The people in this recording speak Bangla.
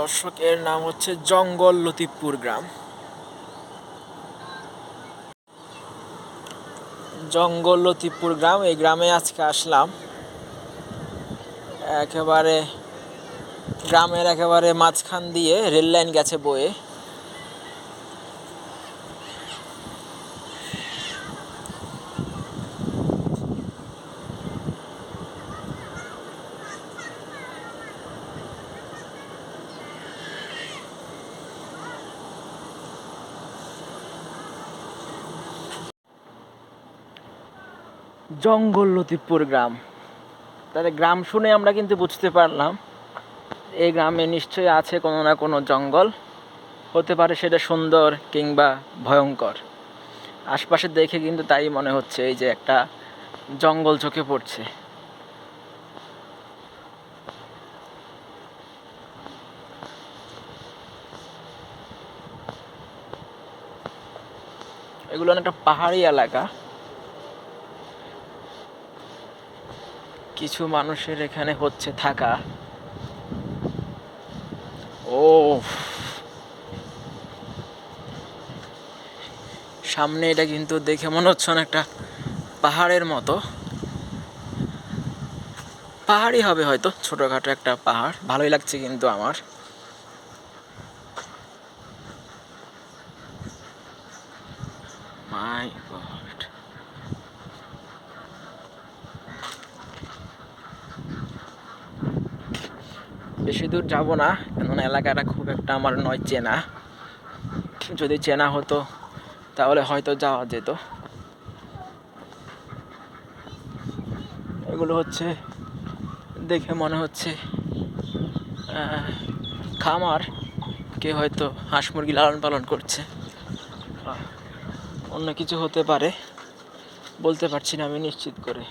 দর্শক এর নাম হচ্ছে জঙ্গল লতিফপুর গ্রাম। জঙ্গল লতিফপুর গ্রাম, এই গ্রামে আজকে আসলাম। একেবারে গ্রামের একেবারে মাঝখান দিয়ে রেল লাইন গেছে বয়ে জঙ্গল লতিপুর গ্রাম। তাহলে গ্রাম শুনে আমরা কিন্তু বুঝতে পারলাম, এই গ্রামে নিশ্চয়ই আছে কোনো না কোনো জঙ্গল। হতে পারে সেটা সুন্দর কিংবা ভয়ঙ্কর। আশপাশে দেখে কিন্তু তাই মনে হচ্ছে এই যে একটা জঙ্গল চোখে পড়ছে। এগুলো একটা পাহাড়ি এলাকা। কিছু মানুষের এখানে হচ্ছে থাকা। ও সামনে এটা কিন্তু দেখে মনে হচ্ছে অনেকটা পাহাড়ের মতো। পাহাড়ই হবে হয়তো, ছোটখাটো একটা পাহাড়। ভালোই লাগছে কিন্তু আমার। My God. বেশি দূর যাব না, কেননা এলাকাটা খুব একটা আমার নয় চেনা। যদি চেনা হতো, তাহলে হয়তো যাওয়া যেত। এগুলো হচ্ছে দেখে মনে হচ্ছে খামার। কে হয়তো হাঁস মুরগি লালন পালন করছে অন্য কিছু হতে পারে, বলতে পারছি না আমি নিশ্চিত করে।